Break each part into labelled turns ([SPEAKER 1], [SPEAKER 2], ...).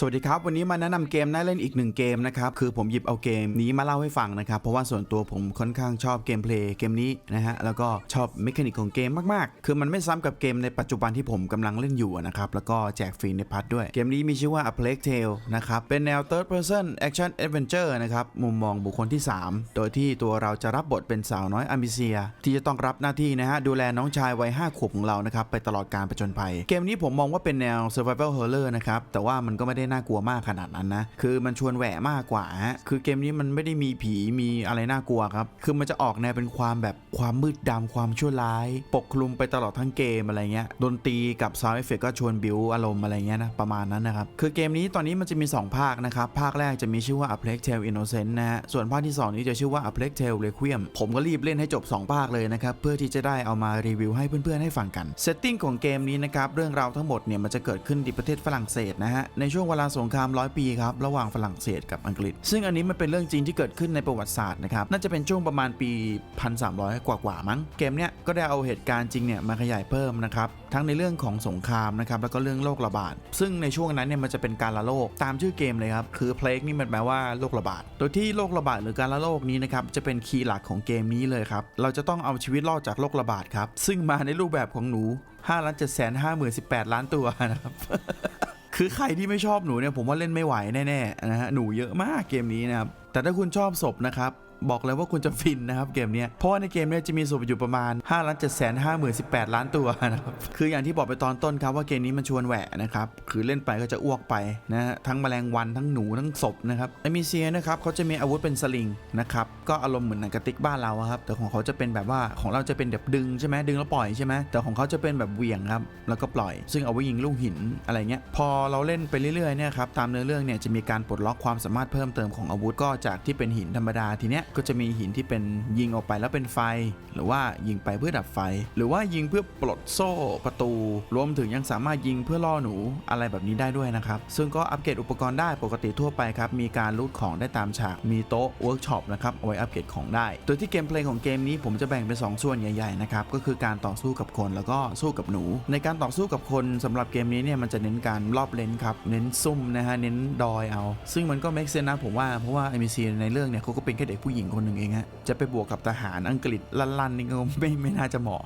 [SPEAKER 1] สวัสดีครับ วันนี้มาแนะนำเกมน่าเล่นอีกหนึ่งเกมนะครับคือผมหยิบเอาเกมนี้มาเล่าให้ฟังนะครับเพราะว่าส่วนตัวผมค่อนข้างชอบเกมเพลย์เกมนี้นะฮะแล้วก็ชอบเมคานิกของเกมมากๆ คือมันไม่ซ้ำกับเกมในปัจจุบันที่ผมกำลังเล่นอยู่นะครับแล้วก็แจกฟรีในพัทด้วย เกมนี้มีชื่อว่า A Plague Tale นะครับเป็นแนว Third Person Action Adventure นะครับมุมมองบุคคลที่ 3 โดยที่ตัวเราจะรับบทเป็นสาวน้อยอมิเซีย ที่จะต้องรับหน้าที่นะฮะดูแลน้องชายวัย5ขวบของเรานะครับไปตลอดการประจนภัย เกมนี้ผมมองว่าเป็นแนว Survival Horror นะครับแต่ว่ามันก็ไม่ได้น่ากลัวมากขนาดนั้นนะ คือมันชวนแหวะมากกว่าฮะ คือเกมนี้มันไม่ได้มีผีมีอะไรน่ากลัวครับ คือมันจะออกแนวเป็นความแบบความมืดดำความชั่วร้าย ปกคลุมไปตลอดทั้งเกมอะไรเงี้ย ดนตรีกับซาวด์เอฟเฟกก็ชวนบิวอารมณ์อะไรเงี้ยนะ ประมาณนั้นนะครับ คือเกมนี้ตอนนี้มันจะมี 2 ภาคนะครับ ภาคแรกจะมีชื่อว่า A Plague Tale Innocent นะฮะ ส่วนภาคที่ 2 นี้จะชื่อว่า A Plague Tale Requiem ผมก็รีบเล่นให้จบ 2 ภาคเลยนะครับ เพื่อที่จะได้เอามารีวิวให้เพื่อนๆให้ฟังกันเซตติ้งของเกมนี้นะครับเรื่องราวทั้งหมดเนี่ยมันจะเกิดขึ้นที่ประเทศฝรั่งเศสนะฮะในช่วงเวลาลาสงครามร้อยปีครับระหว่างฝรั่งเศสกับอังกฤษ ซึ่งอันนี้มันเป็นเรื่องจริงที่เกิดขึ้นในประวัติศาสตร์นะครับน่าจะเป็นช่วงประมาณปี 1300 กว่าๆมั้งเกมเนี้ยก็ได้เอาเหตุการณ์จริงเนี่ยมาขยายเพิ่มนะครับทั้งในเรื่องของสงครามนะครับแล้วก็เรื่องโรคระบาด ซึ่งในช่วงนั้นเนี่ยมันจะเป็นการละโรคตามชื่อเกมเลยครับคือ plague นี่มันแปลว่าโรคระบาดโดยที่โรคระบาดหรือการละโรคนี้นะครับจะเป็นคีย์หลักของเกมนี้เลยครับเราจะต้องเอาชีวิตรอดจากโรคระบาดครับซึ่งมาในรูปแบบของหนู5ล้าน7แสน5 1 8 ล้านตัวนะครับ คือใครที่ไม่ชอบหนูเนี่ยผมว่าเล่นไม่ไหวแน่ๆนะฮะหนูเยอะมากเกมนี้นะครับแต่ถ้าคุณชอบศพนะครับบอกเลยว่าคุณจะฟินนะครับเกมนี้เพราะว่าในเกมนี้จะมีศพอยู่ประมาณ5ล้าน7แสน5 1 8ล้านตัวนะครับคืออย่างที่บอกไปตอนต้นครับว่าเกมนี้มันชวนแหวะนะครับคือเล่นไปก็จะอ้วกไปนะฮะทั้งแมลงวันทั้งหนูทั้งศพนะครับไอมิเซียนะครับเขาจะมีอาวุธเป็นสลิงนะครับก็อารมณ์เหมือนหนังกระติกบ้านเราครับแต่ของเขาจะเป็นแบบว่าของเราจะเป็นแบบดึงใช่ไหมดึงแล้วปล่อยใช่ไหมแต่ของเขาจะเป็นแบบเหวี่ยงครับแล้วก็ปล่อย ซึ่งเอาไว้ยิงลูกหินอะไรเงี้ยพอเราเล่นไปเรื่อยๆเนี่ยครับตามเนื้อเรื่องเนี่ยจะมีการปลดล็อกความสามารถเพิ่มเติมของอาวุธก็จากที่เป็นหินธรรมดาทีเนี้ยก็จะมีหินที่เป็นยิงออกไปแล้วเป็นไฟ หรือว่ายิงไปเพื่อดับไฟ หรือว่ายิงเพื่อปลดโซ่ประตู รวมถึงยังสามารถยิงเพื่อล่อหนูอะไรแบบนี้ได้ด้วยนะครับ ซึ่งก็อัปเกรดอุปกรณ์ได้ปกติทั่วไปครับ มีการรูดของได้ตามฉาก มีโต๊ะเวิร์กช็อปนะครับเอาไว้อัปเกรดของได้ โดยที่เกมเพลย์ของเกมนี้ผมจะแบ่งเป็น 2 ส่วนใหญ่ๆนะครับ ก็คือการต่อสู้กับคนแล้วก็สู้กับหนู ในการต่อสู้กับคนสำหรับเกมนี้เนี่ยมันจะเน้นการรอบเลนครับ เน้นซุ่มนะฮะ เน้นดอยเอา ซึ่งมันก็เมคเซนนะผมว่า เพราะว่าไอมีซีในเรื่องเนี่ยเขาก็เป็นแค่เด็กผู้หญิงคนหนึ่งเองฮะจะไปบวกกับทหารอังกฤษลันๆนี่ก็ไม่ไม่น่าจะเหมาะ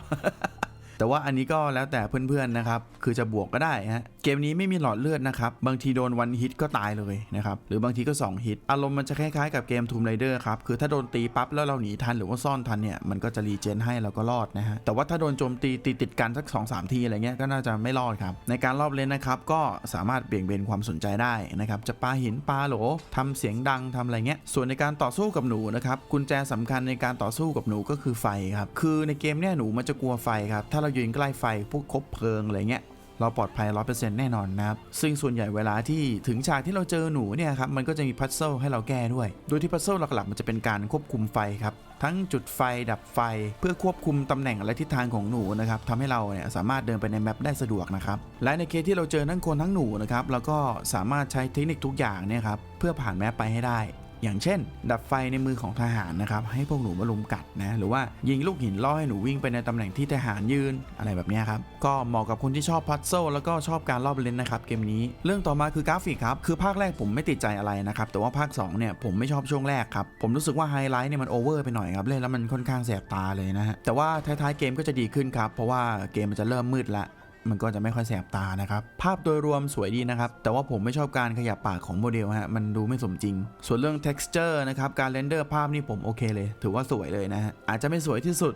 [SPEAKER 1] แต่ว่าอันนี้ก็แล้วแต่เพื่อนๆนะครับ คือจะบวกก็ได้ฮะเกมนี้ไม่มีหลอดเลือดนะครับ บางทีโดนวันฮิตก็ตายเลยนะครับ หรือบางทีก็ 2 ฮิต อารมณ์มันจะคล้ายๆกับเกม Tomb Raider ครับ คือถ้าโดนตีปั๊บแล้วเราหนีทันหรือว่าซ่อนทันเนี่ย มันก็จะรีเจนให้เราก็รอดนะฮะ แต่ว่าถ้าโดนโจมตีติดติดๆกันสัก 2-3 ทีอะไรเงี้ยก็น่าจะไม่รอดครับ ในการรอบเลนนะครับก็สามารถเบี่ยงเบนความสนใจได้นะครับ จะปาหินปาโหลทำเสียงดังทำอะไรเงี้ย ส่วนในการต่อสู้กับหนูนะครับกุญแจสำคัญในการต่อสู้กับหนูก็คือไฟครับ คือในเกมเนี่ยหนูมันจะกลัวไฟครับ ถ้าเรายืนใกล้ไฟพวกคบเพลิงอะไรเงี้ย เราปลอดภัย 100%แน่นอนนะครับ ซึ่งส่วนใหญ่เวลาที่ถึงฉากที่เราเจอหนูเนี่ยครับ มันก็จะมีพัซเซิลให้เราแก้ด้วย โดยที่พัซเซิลหลักๆ มันจะเป็นการควบคุมไฟครับ ทั้งจุดไฟดับไฟเพื่อควบคุมตำแหน่งและทิศทางของหนูนะครับทำให้เราเนี่ยสามารถเดินไปในแมปได้สะดวกนะครับ และในเคสที่เราเจอทั้งคนทั้งหนูนะครับ เราก็สามารถใช้เทคนิคทุกอย่างเนี่ยครับเพื่อผ่านแมปไปให้ได้ อย่างเช่น ดับไฟในมือของทหารนะครับให้พวกหนูมาลุมกัดนะหรือว่ายิงลูกหินล่อให้หนูวิ่งไปในตำแหน่งที่ทหารยืนอะไรแบบนี้ครับก็เหมาะกับคนที่ชอบพัซเซิลแล้วก็ชอบการรอบเลนนะครับเกมนี้เรื่องต่อมาคือกราฟิกครับคือภาคแรกผมไม่ติดใจอะไรนะครับแต่ว่าภาค2เนี่ยผมไม่ชอบช่วงแรกครับผมรู้สึกว่าไฮไลท์เนี่ยมันโอเวอร์ไปหน่อยครับเล่นแล้วมันค่อนข้างแสบตาเลยนะฮะแต่ว่าท้ายๆเกมก็จะดีขึ้นครับเพราะว่าเกมมันจะเริ่มมืดละ มันก็จะไม่ค่อยแสบตานะครับ ภาพโดยรวมสวยดีนะครับ แต่ว่าผมไม่ชอบการขยับปากของโมเดลฮะมันดูไม่สมจริง ส่วนเรื่อง texture นะครับการเรนเดอร์ภาพนี่ผมโอเคเลย ถือว่าสวยเลยนะฮะอาจจะไม่สวยที่สุด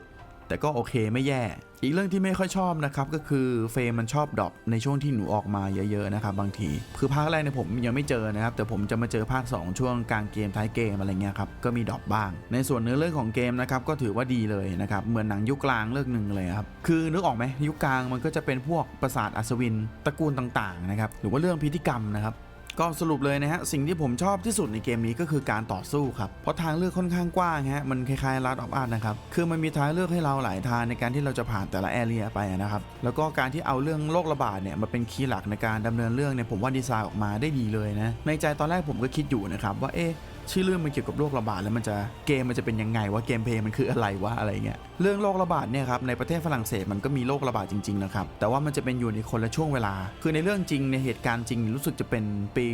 [SPEAKER 1] แต่ก็โอเคไม่แย่ อีกเรื่องที่ไม่ค่อยชอบนะครับก็คือเฟรมมันชอบดรอปในช่วงที่หนูออกมาเยอะๆนะครับบางที คือภาคแรกเนี่ยผมยังไม่เจอนะครับ แต่ผมจะมาเจอภาค 2 ช่วงกลางเกมท้ายเกมอะไรเงี้ยครับก็มีดรอปบ้าง ในส่วนเนื้อเรื่องของเกมนะครับก็ถือว่าดีเลยนะครับเหมือนหนังยุคกลางเรื่องหนึ่งเลยครับคือนึกออกไหมยุคกลางมันก็จะเป็นพวกปราสาทอัศวินตระกูลต่างๆนะครับหรือว่าเรื่องพิธีกรรมนะครับ ก็สรุปเลยนะฮะสิ่งที่ผมชอบที่สุดในเกมนี้ก็คือการต่อสู้ครับเพราะทางเลือกค่อนข้างกว้างฮะมันคล้ายๆ Last of Us นะครับคือมันมีทางเลือกให้เราหลายทางในการที่เราจะผ่านแต่ละแอเรียไปนะครับแล้วก็การที่เอาเรื่องโรคระบาดเนี่ยมาเป็นคีย์หลักในการดำเนินเรื่องเนี่ยผมว่าดีไซน์ออกมาได้ดีเลยนะในใจตอนแรกผมก็คิดอยู่นะครับว่าเอ๊ะ ชื่อเรื่องมันเกี่ยวกับโรคระบาดแล้วมันจะเกมมันจะเป็นยังไงว่าเกมเพย์มันคืออะไรวะอะไรเงี้ยเรื่องโรคระบาดเนี่ยครับในประเทศฝรั่งเศสมันก็มีโรคระบาดจริงๆนะครับแต่ว่ามันจะเป็นอยู่ในคนละช่วงเวลา คือในเรื่องจริงในเหตุการณ์จริงรู้สึกจะเป็นปี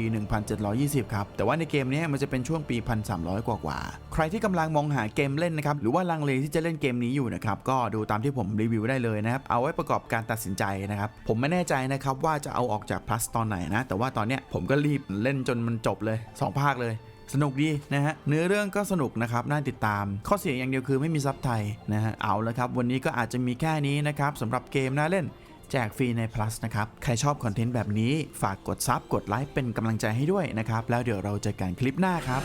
[SPEAKER 1] 1720 ครับแต่ว่าในเกมนี้มันจะเป็นช่วงปี 1300 กว่าๆใครที่กำลังมองหาเกมเล่นนะครับหรือว่าลังเลที่จะเล่นเกมนี้อยู่นะครับก็ดูตามที่ผมรีวิวได้เลยนะครับเอาไว้ประกอบการตัดสินใจนะครับผมไม่แน่ใจนะครับว่าจะเอาออกจาก plus ตอนไหนนะแต่ว่าตอนเนี้ยผมก็รีบเล่นจนมันจบเลยสองภาคเลย สนุกดีนะฮะ เนื้อเรื่องก็สนุกนะครับ น่าติดตาม ข้อเสียอย่างเดียวคือไม่มีซับไทยนะฮะ เอาละครับ วันนี้ก็อาจจะมีแค่นี้นะครับสำหรับเกมน่าเล่นแจกฟรีใน plus นะครับ ใครชอบคอนเทนต์แบบนี้ ฝากกดซับกดไลค์เป็นกำลังใจให้ด้วยนะครับ แล้วเดี๋ยวเราเจอกันคลิปหน้าครับ